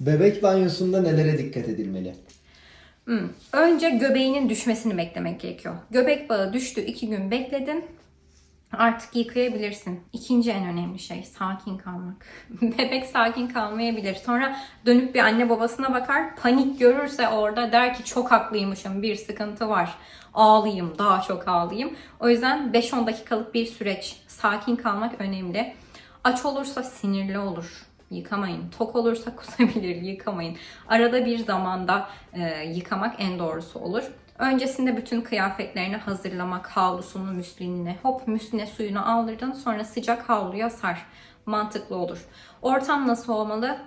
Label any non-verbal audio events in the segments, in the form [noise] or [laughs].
Bebek banyosunda nelere dikkat edilmeli? Hmm. Önce göbeğinin düşmesini beklemek gerekiyor. Göbek bağı düştü, iki gün bekledin. Artık yıkayabilirsin. İkinci en önemli şey sakin kalmak. [laughs] Bebek sakin kalmayabilir. Sonra dönüp bir anne babasına bakar. Panik görürse orada der ki çok haklıymışım bir sıkıntı var. Ağlayayım daha çok ağlayayım. O yüzden 5-10 dakikalık bir süreç. Sakin kalmak önemli. Aç olursa sinirli olur. Yıkamayın. Tok olursa [laughs] kusabilir. Yıkamayın. Arada bir zamanda e, yıkamak en doğrusu olur. Öncesinde bütün kıyafetlerini hazırlamak, havlusunu, müslinini, hop müsline suyunu aldırdın sonra sıcak havluya sar. Mantıklı olur. Ortam nasıl olmalı?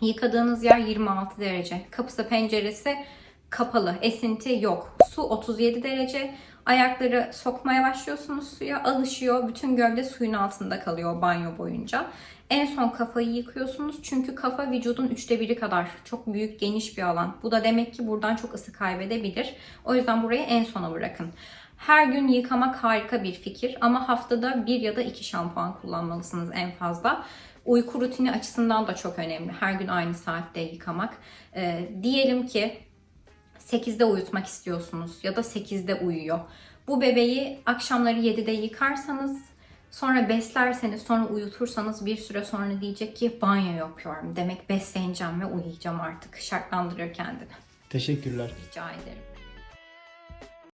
Yıkadığınız yer 26 derece. Kapısı penceresi kapalı. Esinti yok. Su 37 derece. Ayakları sokmaya başlıyorsunuz suya. Alışıyor. Bütün gövde suyun altında kalıyor banyo boyunca. En son kafayı yıkıyorsunuz. Çünkü kafa vücudun üçte biri kadar. Çok büyük, geniş bir alan. Bu da demek ki buradan çok ısı kaybedebilir. O yüzden burayı en sona bırakın. Her gün yıkamak harika bir fikir ama haftada bir ya da iki şampuan kullanmalısınız en fazla. Uyku rutini açısından da çok önemli. Her gün aynı saatte yıkamak. Ee, diyelim ki 8'de uyutmak istiyorsunuz ya da 8'de uyuyor. Bu bebeği akşamları 7'de yıkarsanız sonra beslerseniz sonra uyutursanız bir süre sonra diyecek ki banyo yapıyorum. Demek besleneceğim ve uyuyacağım artık. Şartlandırıyor kendini. Teşekkürler. Rica ederim.